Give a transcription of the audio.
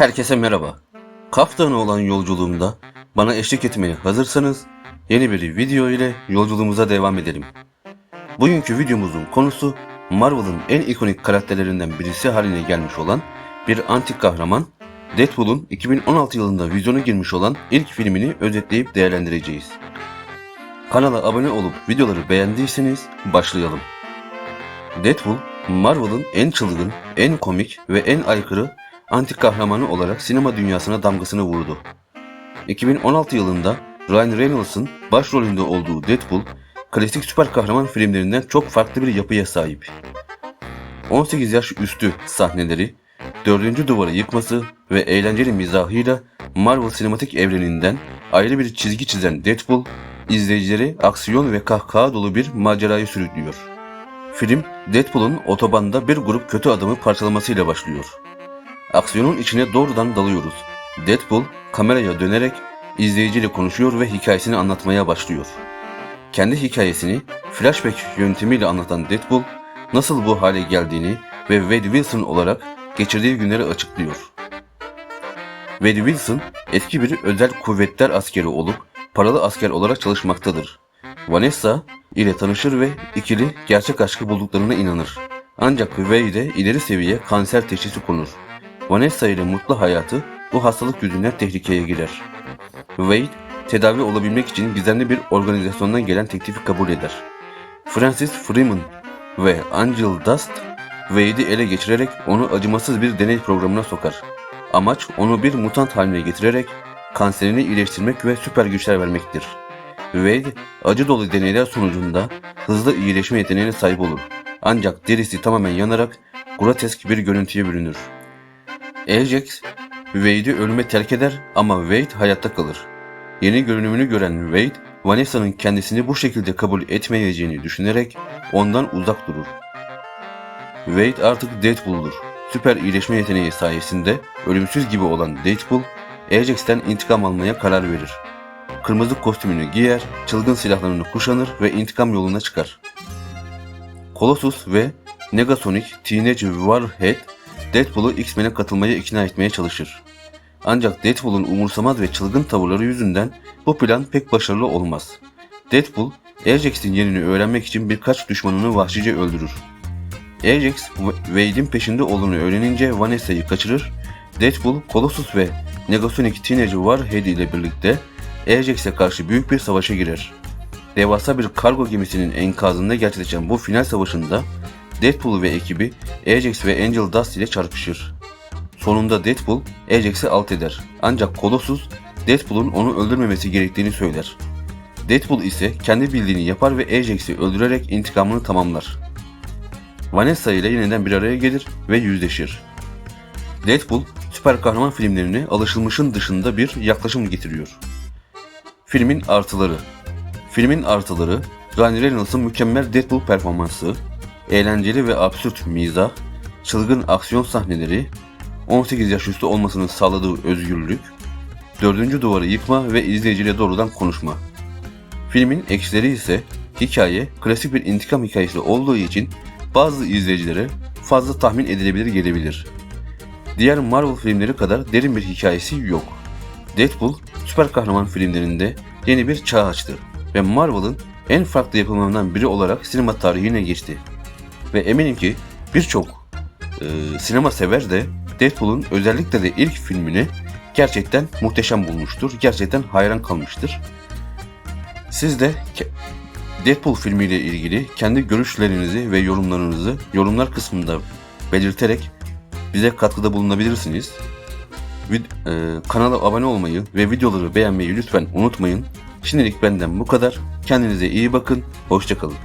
Herkese merhaba. Kaftan'a olan yolculuğumda bana eşlik etmeye hazırsanız yeni bir video ile yolculuğumuza devam edelim. Bugünkü videomuzun konusu Marvel'ın en ikonik karakterlerinden birisi haline gelmiş olan bir antik kahraman Deadpool'un 2016 yılında vizyona girmiş olan ilk filmini özetleyip değerlendireceğiz. Kanala abone olup videoları beğendiyseniz başlayalım. Deadpool, Marvel'ın en çılgın, en komik ve en aykırı antik kahramanı olarak sinema dünyasına damgasını vurdu. 2016 yılında Ryan Reynolds'ın başrolünde olduğu Deadpool, klasik süper kahraman filmlerinden çok farklı bir yapıya sahip. 18 yaş üstü sahneleri, dördüncü duvarı yıkması ve eğlenceli mizahıyla Marvel sinematik evreninden ayrı bir çizgi çizen Deadpool, izleyicileri aksiyon ve kahkaha dolu bir maceraya sürüklüyor. Film, Deadpool'un otobanda bir grup kötü adamı parçalamasıyla başlıyor. Aksiyonun içine doğrudan dalıyoruz. Deadpool kameraya dönerek izleyiciyle konuşuyor ve hikayesini anlatmaya başlıyor. Kendi hikayesini flashback yöntemiyle anlatan Deadpool nasıl bu hale geldiğini ve Wade Wilson olarak geçirdiği günleri açıklıyor. Wade Wilson eski bir özel kuvvetler askeri olup paralı asker olarak çalışmaktadır. Vanessa ile tanışır ve ikili gerçek aşkı bulduklarına inanır. Ancak Wade'e ileri seviye kanser teşhisi konur. Vanessa ile mutlu hayatı bu hastalık yüzünden tehlikeye girer. Wade, tedavi olabilmek için gizemli bir organizasyondan gelen teklifi kabul eder. Francis Freeman ve Angel Dust, Wade'i ele geçirerek onu acımasız bir deney programına sokar. Amaç onu bir mutant haline getirerek kanserini iyileştirmek ve süper güçler vermektir. Wade, acı dolu deneyler sonucunda hızlı iyileşme yeteneğine sahip olur. Ancak derisi tamamen yanarak grotesk bir görüntüye bürünür. Ajax, Wade'i ölüme terk eder ama Wade hayatta kalır. Yeni görünümünü gören Wade, Vanessa'nın kendisini bu şekilde kabul etmeyeceğini düşünerek ondan uzak durur. Wade artık Deadpool'dur. Süper iyileşme yeteneği sayesinde ölümsüz gibi olan Deadpool, Ajax'ten intikam almaya karar verir. Kırmızı kostümünü giyer, çılgın silahlarını kuşanır ve intikam yoluna çıkar. Colossus ve Negasonic Teenage Warhead Deadpool'u X-Men'e katılmaya ikna etmeye çalışır. Ancak Deadpool'un umursamaz ve çılgın tavırları yüzünden bu plan pek başarılı olmaz. Deadpool, Ajax'in yerini öğrenmek için birkaç düşmanını vahşice öldürür. Ajax, Wade'in peşinde olduğunu öğrenince Vanessa'yı kaçırır. Deadpool, Colossus ve Negasonic Teenage Warhead ile birlikte Ajax'e karşı büyük bir savaşa girer. Devasa bir kargo gemisinin enkazında gerçekleşen bu final savaşında Deadpool ve ekibi Ajax ve Angel Dust ile çarpışır. Sonunda Deadpool Ajax'i alt eder. Ancak Colossus Deadpool'un onu öldürmemesi gerektiğini söyler. Deadpool ise kendi bildiğini yapar ve Ajax'i öldürerek intikamını tamamlar. Vanessa ile yeniden bir araya gelir ve yüzleşir. Deadpool süper kahraman filmlerine alışılmışın dışında bir yaklaşım getiriyor. Filmin artıları Filmin artıları Ryan Reynolds'ın mükemmel Deadpool performansı, eğlenceli ve absürt mizah, çılgın aksiyon sahneleri, 18 yaş üstü olmasının sağladığı özgürlük, dördüncü duvarı yıkma ve izleyiciyle doğrudan konuşma. Filmin eksileri ise hikaye klasik bir intikam hikayesi olduğu için bazı izleyicilere fazla tahmin edilebilir gelebilir. Diğer Marvel filmleri kadar derin bir hikayesi yok. Deadpool süper kahraman filmlerinde yeni bir çağ açtı ve Marvel'ın en farklı yapımlarından biri olarak sinema tarihine geçti. Ve eminim ki birçok e, sinema sever de Deadpool'un özellikle de ilk filmini gerçekten muhteşem bulmuştur. Gerçekten hayran kalmıştır. Siz de Deadpool filmiyle ilgili kendi görüşlerinizi ve yorumlarınızı yorumlar kısmında belirterek bize katkıda bulunabilirsiniz. Vid- e, kanala abone olmayı ve videoları beğenmeyi lütfen unutmayın. Şimdilik benden bu kadar. Kendinize iyi bakın. Hoşçakalın.